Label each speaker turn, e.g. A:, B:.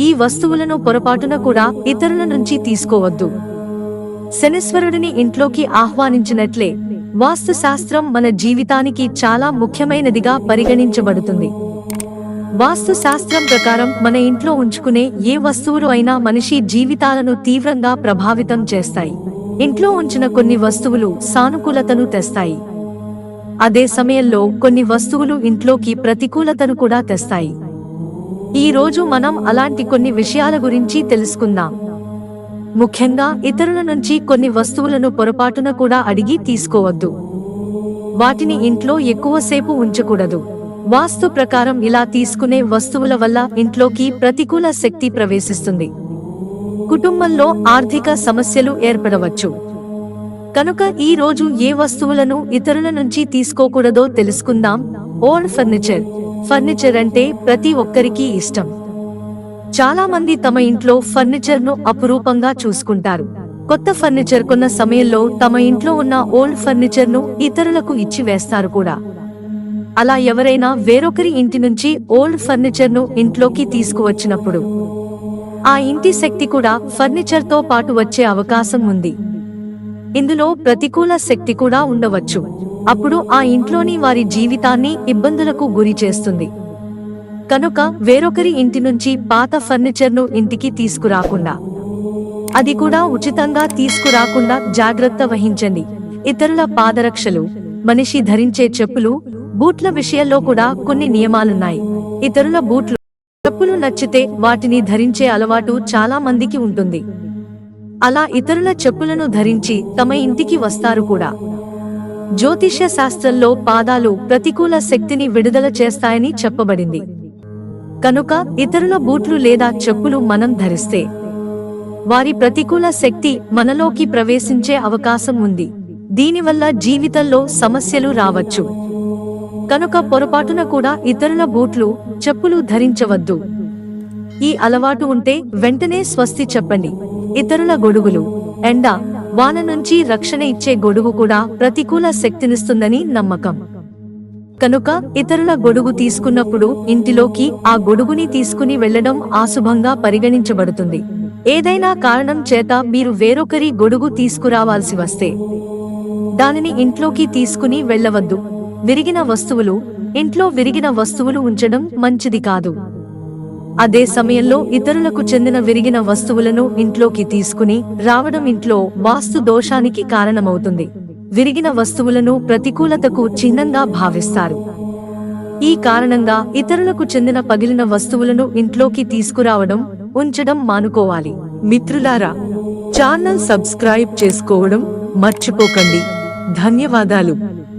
A: ఈ వస్తువులను పొరపాటున కూడా ఇతరుల నుంచి తీసుకోవద్దు. శనిశ్వరుడిని ఇంట్లోకి ఆహ్వానించినట్లే వాస్తు శాస్త్రం మన జీవితానికి చాలా ముఖ్యమైనదిగా పరిగణించబడుతుంది. వాస్తు శాస్త్రం ప్రకారం మన ఇంట్లో ఉంచుకునే ఏ వస్తువులు అయినా మనిషి జీవితాలను తీవ్రంగా ప్రభావితం చేస్తాయి. ఇంట్లో ఉంచిన కొన్ని వస్తువులు సానుకూలతను తెస్తాయి. అదే సమయంలో కొన్ని వస్తువులు ఇంట్లోకి ప్రతికూలతను కూడా తెస్తాయి. ఈ రోజు మనం అలాంటి కొన్ని విషయాల గురించి తెలుసుకుందాం. ముఖ్యంగా ఇతరుల నుంచి కొన్ని వస్తువులను పొరపాటున కూడా అడిగి తీసుకోవద్దు. వాటిని ఇంట్లో ఎక్కువసేపు ఉంచకూడదు. వాస్తు ప్రకారం ఇలా తీసుకునే వస్తువుల వల్ల ఇంట్లోకి ప్రతికూల శక్తి ప్రవేశిస్తుంది. కుటుంబంలో ఆర్థిక సమస్యలు ఏర్పడవచ్చు. కనుక ఈ రోజు ఏ వస్తువులను ఇతరుల నుంచి తీసుకోకూడదో తెలుసుకుందాం. Old furniture. ఫర్నిచర్ అంటే ప్రతి ఒక్కరికి ఇష్టం. చాలా మంది తమ ఇంట్లో ఫర్నిచర్ను అపురూపంగా చూసుకుంటారు. కొత్త ఫర్నిచర్ కొన్న సమయంలో తమ ఇంట్లో ఉన్న ఓల్డ్ ఫర్నిచర్ను ఇతరులకు ఇచ్చి వేస్తారు కూడా. అలా ఎవరైనా వేరొకరి ఇంటి నుంచి ఓల్డ్ ఫర్నిచర్ను ఇంట్లోకి తీసుకువచ్చినప్పుడు ఆ ఇంటి శక్తి కూడా ఫర్నిచర్తో పాటు వచ్చే అవకాశం ఉంది. ఇందులో ప్రతికూల శక్తి కూడా ఉండవచ్చు. అప్పుడు ఆ ఇంట్లోని వారి జీవితాన్ని ఇబ్బందులకు గురి చేస్తుంది. కనుక వేరొకరి ఇంటి నుంచి పాత ఫర్నిచర్ను ఇంటికి తీసుకురాకుండా అది కూడా ఉచితంగా తీసుకురాకుండా జాగ్రత్త వహించండి. ఇతరుల పాదరక్షలు మనిషి ధరించే చెప్పులు బూట్ల విషయంలో కూడా కొన్ని నియమాలున్నాయి. ఇతరుల బూట్లు చెప్పులు నచ్చితే వాటిని ధరించే అలవాటు చాలా మందికి ఉంటుంది. అలా ఇతరుల చెప్పులను ధరించి తమ ఇంటికి వస్తారు కూడా. జ్యోతిష్య శాస్త్రంలో పాదాలు ప్రతికూల శక్తిని విడుదల చేస్తాయని చెప్పబడింది. కనుక ఇతరుల బూట్లు లేదా చెప్పులు మనం ధరిస్తే వారి ప్రతికూల శక్తి మనలోకి ప్రవేశించే అవకాశం ఉంది. దీనివల్ల జీవితంలో సమస్యలు రావచ్చు. కనుక పొరపాటున కూడా ఇతరుల బూట్లు చెప్పులు ధరించవద్దు. ఈ అలవాటు ఉంటే వెంటనే స్వస్తి చెప్పండి. ఇతరుల గొడుగులు. ఎండ వాన నుంచి రక్షణ ఇచ్చే గొడుగు కూడా ప్రతికూల శక్తినిస్తుందని నమ్మకం. కనుక ఇతరుల గొడుగు తీసుకున్నప్పుడు ఇంటిలోకి ఆ గొడుగుని తీసుకుని వెళ్ళడం ఆశుభంగా పరిగణించబడుతుంది. ఏదైనా కారణం చేత మీరు వేరొకరి గొడుగు తీసుకురావాల్సి వస్తే దానిని ఇంట్లోకి తీసుకుని వెళ్ళవద్దు. విరిగిన వస్తువులు ఇంట్లో విరిగిన వస్తువులు ఉంచడం మంచిది కాదు. అదే సమయంలో ఇతరులకు చెందిన విరిగిన వస్తువులను ఇంట్లోకి తీసుకుని రావడం ఇంట్లో వాస్తు దోషానికి కారణమవుతుంది. విరిగిన వస్తువులను ప్రతికూలతకు చిహ్నంగా భావిస్తారు. ఈ కారణంగా ఇతరులకు చెందిన పగిలిన వస్తువులను ఇంట్లోకి తీసుకురావడం ఉంచడం మానుకోవాలి. మిత్రులారా ఛానల్ సబ్స్క్రైబ్ చేసుకోవడం మర్చిపోకండి. ధన్యవాదాలు.